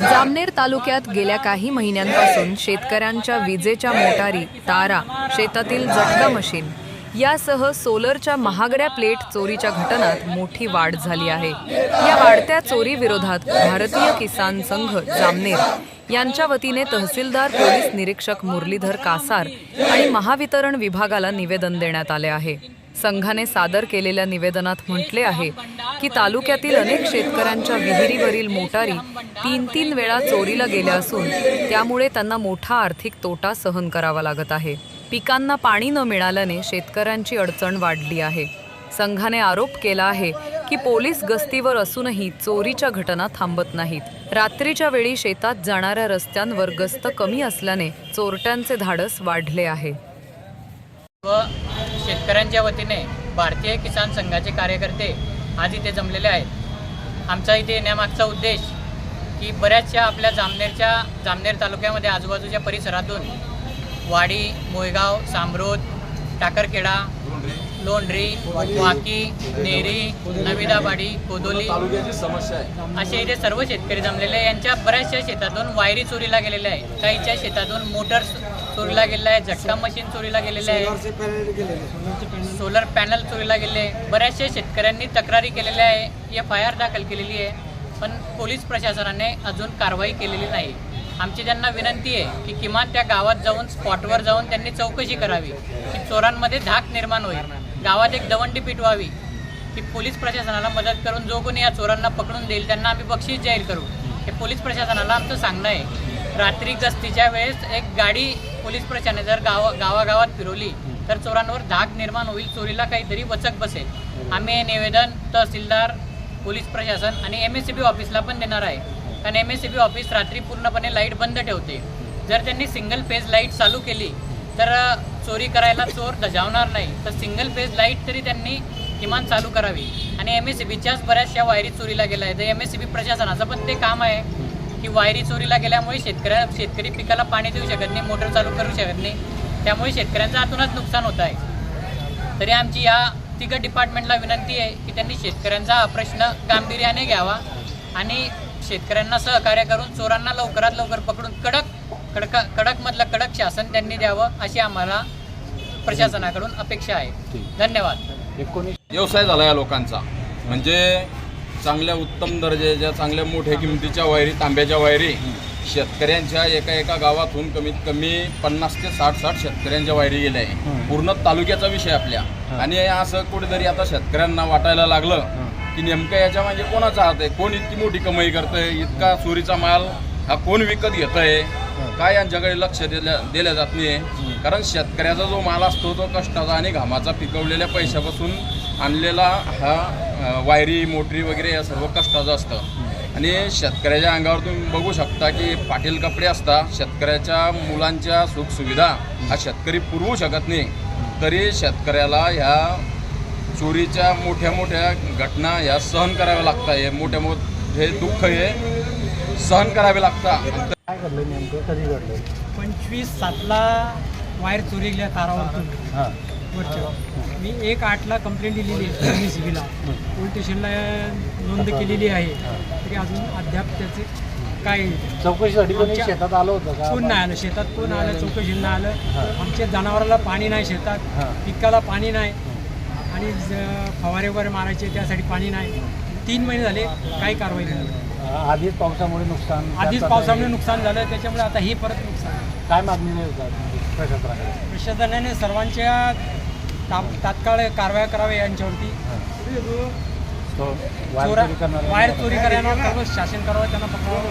जामनेर तालुक्यात गेल्या काही महिन्यांपासून शेतकऱ्यांच्या विजेच्या मोटारी तारा शेतातील जटका मशीन यासह सोलरच्या महागड्या प्लेट चोरीच्या घटनात मोठी वाढ झाली आहे. या वाढत्या चोरी विरोधात भारतीय किसान संघ जामनेर यांच्या वतीने तहसीलदार पोलीस निरीक्षक मुरलीधर कासार आणि महावितरण विभागाला निवेदन देण्यात आले आहे. संघाने सादर केलेल्या निवेदनात म्हटले आहे की तालुक्यातील अनेक शेतकऱ्यांच्या विहिरीवरील मोटारी तीन तीन वेळा चोरीला गेल्या असून त्यामुळे त्यांना मोठा आर्थिक तोटा सहन करावा लागत आहे. पिकांना पाणी न मिळाल्याने शेतकऱ्यांची अडचण वाढली आहे. संघाने आरोप केला आहे की पोलीस गस्तीवर असूनही चोरीच्या घटना थांबत नाहीत. रात्रीच्या वेळी शेतात जाणाऱ्या रस्त्यांवर गस्त कमी असल्याने चोरट्यांचे धाडस वाढले आहे. शेतकऱ्यांच्या वतीने भारतीय किसान संघाचे कार्यकर्ते आज इथे जमलेले आहेत. आमचा इथे येण्यामागचा उद्देश की बऱ्याचशा आपल्या जामनेरच्या जामनेर तालुक्यामध्ये आजूबाजूच्या परिसरातून वाडी मोयगाव सांबरोद टाकरखेडा लोंढरी वाकी नेरी नविदाबाडी कोदोली असे इथे सर्व शेतकरी जमलेले यांच्या बऱ्याचशा शेतातून वायरी चोरीला गेलेल्या आहेत. काहीच्या शेतातून मोटर्स चोरीला गेलेला आहे झटका मशीन चोरीला गेलेले आहे. सोलर पॅनल चोरीला गेले. बऱ्याचशा शेतकऱ्यांनी तक्रारी केलेल्या आहे. एफ आय आर दाखल केलेली आहे. पण पोलीस प्रशासनाने अजून कारवाई केलेली नाही. आमची त्यांना विनंती आहे की किमान त्या गावात जाऊन स्पॉटवर जाऊन त्यांनी चौकशी करावी. की चोरांमध्ये धाक निर्माण होईल. गावात एक दवंडी पिटवावी. की पोलीस प्रशासनाला मदत करून जो कोणी या चोरांना पकडून देईल त्यांना आम्ही बक्षीस जाहीर करू. हे पोलीस प्रशासनाला आमचं सांगणं आहे. रात्री गस्तीच्या वेळेस एक गाडी पोलीस प्रशासनाने जर गावा गावागावात फिरवली तर चोरांवर धाक निर्माण होईल चोरीला काहीतरी वचक बसेल. आम्ही हे निवेदन तहसीलदार पोलीस प्रशासन आणि एम एस सी बी ऑफिसला पण देणार आहे. कारण M S C B office रात्री पूर्णपणे लाइट बंद ठेवते. जर त्यांनी सिंगल फेज लाइट चालू केली तर चोरी करायला चोर दजावणार नाही. तर सिंगल फेज लाइट तरी त्यांनी किमान चालू करावी. आणि एम एस सी बीच्याच बऱ्याचशा वायरी चोरीला गेल्या आहेत. एम एस सी बी प्रशासनाचं पण ते काम आहे. की वायरी चोरीला गेल्यामुळे शेतकऱ्या शेतकरी पिकाला पाणी देऊ शकत नाही मोटर चालू करू शकत नाही. त्यामुळे शेतकऱ्यांचं आतूनच नुकसान होत आहे. तरी आमची या तिघं डिपार्टमेंटला विनंती आहे की त्यांनी शेतकऱ्यांचा हा प्रश्न गांभीर्याने घ्यावा आणि शेतकऱ्यांना सहकार्य करून चोरांना लवकरात लवकर पकडून कडक कडक कडकमधलं कडक शासन त्यांनी द्यावं अशी आम्हाला प्रशासनाकडून अपेक्षा आहे. धन्यवाद. एकोणीस व्यवसाय झाला या लोकांचा. म्हणजे चांगल्या उत्तम दर्जाच्या चांगल्या मोठ्या किमतीच्या वायरी तांब्याच्या वायरी शेतकऱ्यांच्या एका एका गावातून कमीत कमी पन्नास ते साठ साठ शेतकऱ्यांच्या वायरी गेल्या आहे. पूर्ण तालुक्याचा विषय आपल्या. आणि असं कुठेतरी आता शेतकऱ्यांना वाटायला लागलं की नेमकं याच्या म्हणजे कोणाचा हात आहे? कोण इतकी मोठी कमाई करतंय? इतका चोरीचा माल हा कोण विकत घेत आहे काय यांच्याकडे लक्ष दिल्या दिल्या जात नाही कारण शेतकऱ्याचा जो माल असतो तो कष्टाचा आणि घामाचा पिकवलेल्या पैशापासून आणलेला हा वायरी मोटरी वगैरे या सर्व कष्टाचं असतं. आणि शेतकऱ्याच्या अंगावर तुम्ही बघू शकता की पाटील कपडे असतात शेतकऱ्याच्या मुलांच्या सुखसुविधा हा शेतकरी पुरवू शकत नाही. तरी शेतकऱ्याला ह्या चोरीच्या मोठ्या मोठ्या घटना ह्या सहन कराव्या लागतात हे मोठ्या मोठे दुःख हे सहन करावे लागतात काय घडलं नेमकं? कधी घडलं पंचवीस सातला वायर चोरी गेल्या तारावरतून. हां. वरच्या. मी एक आठला कंप्लेंट दिलेली आहे एम सी बीला पोलीस स्टेशनला नोंद केलेली आहे. तरी अजून अद्याप त्याचे काय चौकशीसाठी शेतात आलं होतं कोण नाही आलं. शेतात कोण आलं? चौकशीला आलं. आमच्या जनावराला पाणी नाही शेतात. पिकाला पाणी नाही. आणि फवारे वगैरे मारायचे त्यासाठी पाणी नाही. तीन महिने झाले काही कारवाई नाही आधीच पावसामुळे नुकसान. आधीच पावसामुळे नुकसान झालं. त्याच्यामुळे आता हे परत नुकसान काय मागणी नाही प्रशासनाने सर्वांच्या तात्काळ कारवाया कराव्या यांच्यावरती. वायर चोरा वायर सर्व शासन करावं त्यांना पकडावं